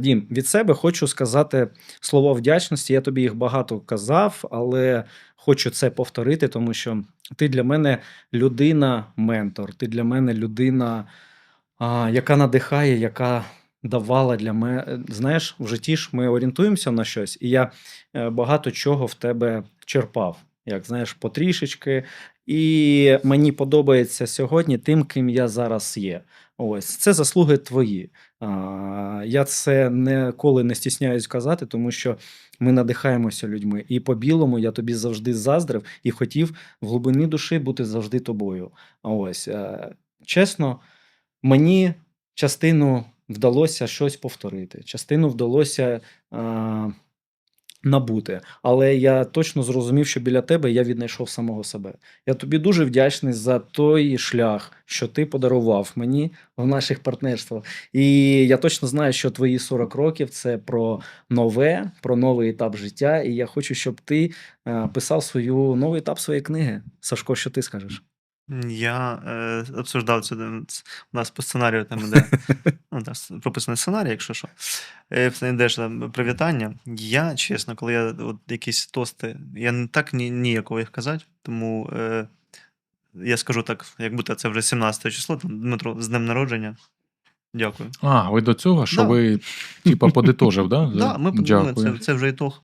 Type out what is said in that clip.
Дім, від себе хочу сказати слова вдячності. Я тобі їх багато казав, але хочу це повторити, тому що ти для мене людина-ментор, ти для мене людина, яка надихає, яка давала для мене. Знаєш, в житті ж ми орієнтуємося на щось, і я е, багато чого в тебе черпав, як знаєш, потрішечки. І мені подобається сьогодні тим, ким я зараз є. Ось це заслуги твої. А, Я це ніколи не стісняюсь казати, тому що ми надихаємося людьми. І по-білому я тобі завжди заздрив і хотів в глибині душі бути завжди тобою. Ось е, чесно, мені частину вдалося щось повторити, частину вдалося. А, Набути, але я точно зрозумів, що біля тебе я віднайшов самого себе. Я тобі дуже вдячний за той шлях, що ти подарував мені в наших партнерствах. І я точно знаю, що твої 40 років це про нове, про новий етап життя. І я хочу, щоб ти е, писав свою новий етап своєї книги. Сашко, що ти скажеш? Я е, обсуждав це м, ц- у нас по сценарію, там іде ну, там с- прописаний сценарій, якщо що. Е, все йдеш там привітання. Я, чесно, коли я от якісь тости, я не так ні, ніяково їх казати, тому е, я скажу так, як будто це вже 17 число, там, Дмитро, з днем народження. Дякую. А, ви до цього, що Да. ви, типа, подитожив, да? Да, ми, Дякую. це, це вже ітог.